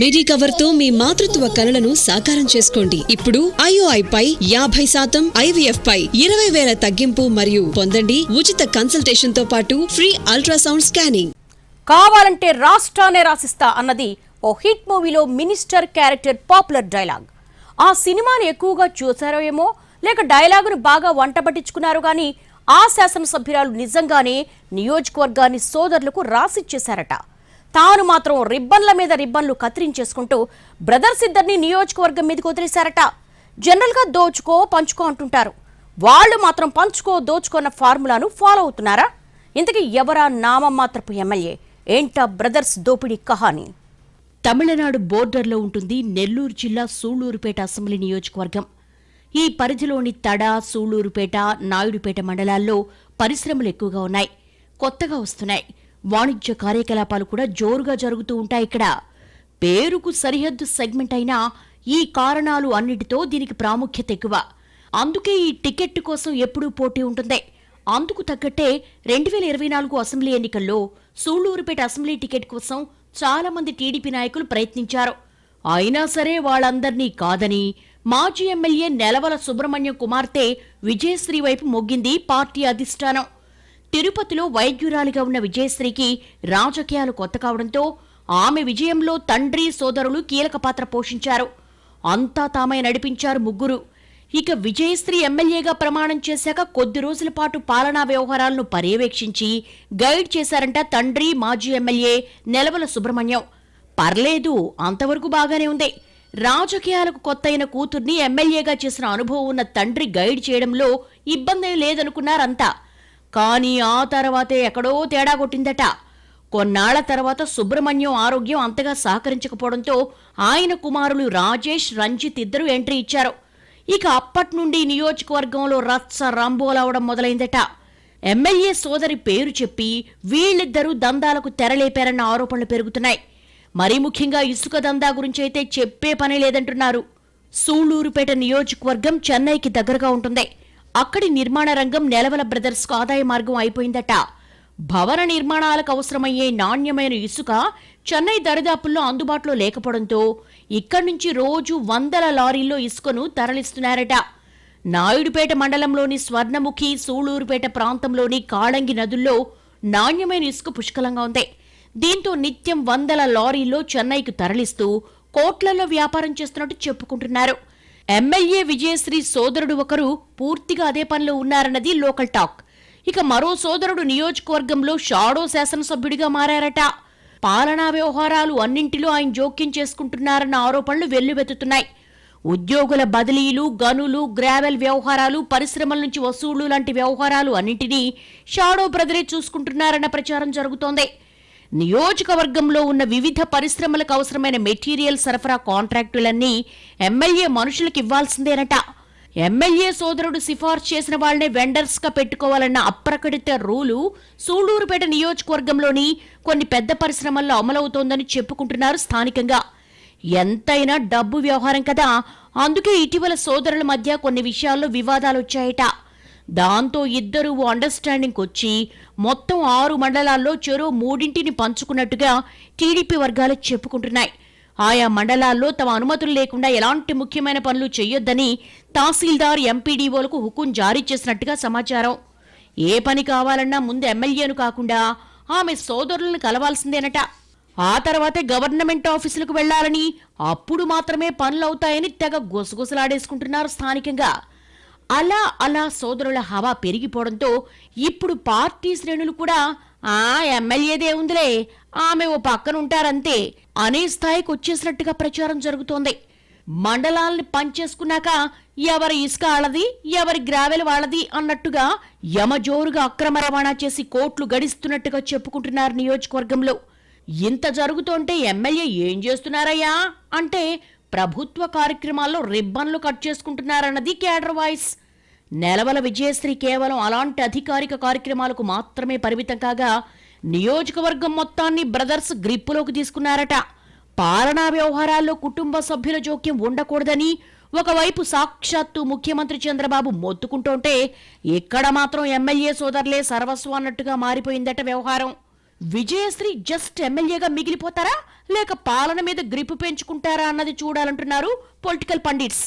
మిడి కవర్తో మీ మాతృత్వ కలలను సాకారం చేసుకోండి. ఇప్పుడు ఐఓఐ పై యాభై శాతం ఐవీఎఫ్ పై ఇరవై వేల తగ్గింపు మరియు పొందండి ఉచిత కన్సల్టేషన్తో పాటు ఫ్రీ అల్ట్రాసౌండ్ స్కానింగ్ కావాలంటే రాష్ట్రానే రాసిస్తా అన్నది ఓ హిట్ మూవీలో మినిస్టర్ క్యారెక్టర్ పాపులర్ డైలాగ్. ఆ సినిమాని ఎక్కువగా చూసారో ఏమో లేక డైలాగును బాగా వంట పట్టించుకున్నారు కానీ ఆ శాసనసభ్యురాలు నిజంగానే నియోజకవర్గాన్ని సోదరులకు రాసిచ్చేశారట. తాను మాత్రం రిబ్బన్ల మీద రిబ్బన్లు కత్తిరించేసుకుంటూ బ్రదర్స్ ఇద్దరిని నియోజకవర్గం మీదకి వదిలేశారట. జనరల్గా దోచుకో పంచుకో అంటుంటారు. వాళ్ళు మాత్రం పంచుకో దోచుకున్న ఫార్ములాను ఫాలో అవుతున్నారా? ఇంతకీ ఎవరా నామమాత్రపు ఎమ్మెల్యే? ఏంటా బ్రదర్స్ దోపిడీ కహాని? తమిళనాడు బోర్డర్లో ఉంటుంది నెల్లూరు జిల్లా సూళ్ళూరుపేట అసెంబ్లీ నియోజకవర్గం. ఈ పరిధిలోని తడ సూళ్ళూరుపేట నాయుడుపేట మండలాల్లో పరిశ్రమలు ఎక్కువగా ఉన్నాయి. కొత్తగా వస్తున్నాయి. వాణిజ్య కార్యకలాపాలు కూడా జోరుగా జరుగుతూ ఉంటాయి ఇక్కడ. పేరుకు సరిహద్దు సెగ్మెంట్ అయినా ఈ కారణాలు అన్నిటితో దీనికి ప్రాముఖ్యత ఎక్కువ. అందుకే ఈ టికెట్ కోసం ఎప్పుడూ పోటీ ఉంటుంది. అందుకు తగ్గట్టే రెండు వేల ఇరవై నాలుగు అసెంబ్లీ ఎన్నికల్లో సూళ్ళూరుపేట అసెంబ్లీ టికెట్ కోసం చాలా మంది టీడీపీ నాయకులు ప్రయత్నించారు. అయినా సరే వాళ్ళందర్నీ కాదని మాజీ ఎమ్మెల్యే నెలవల సుబ్రహ్మణ్యం కుమార్తె విజయశ్రీ వైపు మొగ్గింది పార్టీ అధిష్టానం. తిరుపతిలో వైద్యురాలిగా ఉన్న విజయశ్రీకి రాజకీయాలు కొత్త కావడంతో ఆమె విజయంలో తండ్రి సోదరులు కీలక పాత్ర పోషించారు. అంతా తామే నడిపించారు ముగ్గురు. ఇక విజయశ్రీ ఎమ్మెల్యేగా ప్రమాణం చేశాక కొద్ది రోజుల పాటు పాలనా వ్యవహారాలను పర్యవేక్షించి గైడ్ చేశారంట తండ్రి మాజీ ఎమ్మెల్యే నెలవల సుబ్రహ్మణ్యం. పర్లేదు అంతవరకు బాగానే ఉంది. రాజకీయాలకు కొత్తయిన కూతుర్ని ఎమ్మెల్యేగా చేసిన అనుభవం ఉన్న తండ్రి గైడ్ చేయడంలో ఇబ్బంది లేదనుకున్నారంతా. కానీ ఆ తర్వాతే ఎక్కడో తేడా కొట్టిందట. కొన్నాళ్ళ తర్వాత సుబ్రహ్మణ్యం ఆరోగ్యం అంతగా సహకరించకపోవడంతో ఆయన కుమారులు రాజేష్ రంజిత్ ఇద్దరు ఎంట్రీ ఇచ్చారు. ఇక అప్పటి నుండి నియోజకవర్గంలో రచ్చ రంబోలవడం మొదలైందట. ఎమ్మెల్యే సోదరి పేరు చెప్పి వీళ్ళిద్దరూ దందాలకు తెరలేపారన్న ఆరోపణలు పెరుగుతున్నాయి. మరీ ముఖ్యంగా ఇసుక దందా గురించి అయితే చెప్పే పని లేదంటున్నారు. సూళ్ళూరుపేట నియోజకవర్గం చెన్నైకి దగ్గరగా ఉంటుంది. అక్కడి నిర్మాణ రంగం నెలవల బ్రదర్స్కు ఆదాయ మార్గం అయిపోయిందట. భవన నిర్మాణాలకు అవసరమయ్యే నాణ్యమైన ఇసుక చెన్నై దరిదాపుల్లో అందుబాటులో లేకపోవడంతో ఇక్కడి నుంచి రోజు వందల లారీల్లో ఇసుకను తరలిస్తున్నారట. నాయుడుపేట మండలంలోని స్వర్ణముఖి సూళూరుపేట ప్రాంతంలోని కాళంగి నదుల్లో నాణ్యమైన ఇసుక పుష్కలంగా ఉంది. దీంతో నిత్యం వందల లారీల్లో చెన్నైకు తరలిస్తూ కోట్లలో వ్యాపారం చేస్తున్నట్టు చెప్పుకుంటున్నారు. ఎమ్మెల్యే విజయశ్రీ సోదరుడు ఒకరు పూర్తిగా అదే పనిలో ఉన్నారన్నది లోకల్ టాక్. ఇక మరో సోదరుడు నియోజకవర్గంలో షాడో శాసనసభ్యుడిగా మారారట. పాలనా వ్యవహారాలు అన్నింటిలో ఆయన జోక్యం చేసుకుంటున్నారన్న ఆరోపణలు వెల్లువెత్తుతున్నాయి. ఉద్యోగుల బదిలీలు గనులు గ్రావెల్ వ్యవహారాలు పరిశ్రమల నుంచి వసూళ్ళు లాంటి వ్యవహారాలు అన్నింటినీ షాడో బ్రదరే చూసుకుంటున్నారన్న ప్రచారం జరుగుతోంది. నియోజకవర్గంలో ఉన్న వివిధ పరిశ్రమలకు అవసరమైన మెటీరియల్ సరఫరా కాంట్రాక్టులన్నీ ఎమ్మెల్యే మనుషులకు ఇవ్వాల్సిందేనట. ఎమ్మెల్యే సోదరుడు సిఫార్సు చేసిన వాళ్ళనే వెండర్స్గా పెట్టుకోవాలన్న అప్రకటిత రూలు సూళ్ళూరుపేట నియోజకవర్గంలోని కొన్ని పెద్ద పరిశ్రమల్లో అమలవుతోందని చెప్పుకుంటున్నారు స్థానికంగా. ఎంతైనా డబ్బు వ్యవహారం కదా. అందుకే ఇటీవల సోదరుల మధ్య కొన్ని విషయాల్లో వివాదాలు వచ్చాయట. దాంతో ఇద్దరూ అండర్స్టాండింగ్ వచ్చి మొత్తం ఆరు మండలాల్లో చెరో మూడింటిని పంచుకున్నట్టుగా టీడీపీ వర్గాలు చెప్పుకుంటున్నాయి. ఆయా మండలాల్లో తమ అనుమతులు లేకుండా ఎలాంటి ముఖ్యమైన పనులు చేయొద్దని తహసీల్దార్ ఎంపీడీఓలకు హుకుం జారీ చేసినట్టుగా సమాచారం. ఏ పని కావాలన్నా ముందు ఎమ్మెల్యేను కాకుండా ఆమె సోదరులను కలవాల్సిందేనట. ఆ తర్వాతే గవర్నమెంట్ ఆఫీసులకు వెళ్ళాలని అప్పుడు మాత్రమే పనులవుతాయని తెగ గుసగుసలాడేసుకుంటున్నారు స్థానికంగా. అలా అలా సోదరుల హవా పెరిగిపోవడంతో ఇప్పుడు పార్టీ శ్రేణులు కూడా ఆ ఎమ్మెల్యేదే ఉందిలే ఆమె ఓ పక్కన ఉంటారంతే అనే స్థాయికి వచ్చేసినట్టుగా ప్రచారం జరుగుతోంది. మండలాల్ని పంచేసుకున్నాక ఎవరి ఇసుక వాళ్ళది ఎవరి గ్రావెల్ వాళ్ళది అన్నట్టుగా యమజోరుగా అక్రమ రవాణా చేసి కోట్లు గడిస్తున్నట్టుగా చెప్పుకుంటున్నారు నియోజకవర్గంలో. ఇంత జరుగుతుంటే ఎమ్మెల్యే ఏం చేస్తున్నారయ్యా? అంటే ప్రభుత్వ కార్యక్రమాల్లో రిబ్బన్లు కట్ చేసుకుంటున్నారన్నది కేడర్ వాయిస్. నెలవల విజయశ్రీ కేవలం అలాంటి అధికారిక కార్యక్రమాలకు మాత్రమే పరిమితం కాగా నియోజకవర్గం మొత్తాన్ని బ్రదర్స్ గ్రిప్పులోకి తీసుకున్నారట. పాలనా వ్యవహారాల్లో కుటుంబ సభ్యుల జోక్యం ఉండకూడదని ఒకవైపు సాక్షాత్తు ముఖ్యమంత్రి చంద్రబాబు మొత్తుకుంటుంటే ఇక్కడ మాత్రం ఎమ్మెల్యే సోదరులే సర్వస్వం అన్నట్టుగా మారిపోయిందట వ్యవహారం. విజయశ్రీ జస్ట్ ఎమ్మెల్యేగా మిగిలిపోతారా? లేక పాలన మీద గ్రిప్ పెంచుకుంటారా అన్నది చూడాలంటున్నారు పొలిటికల్ పండిట్స్.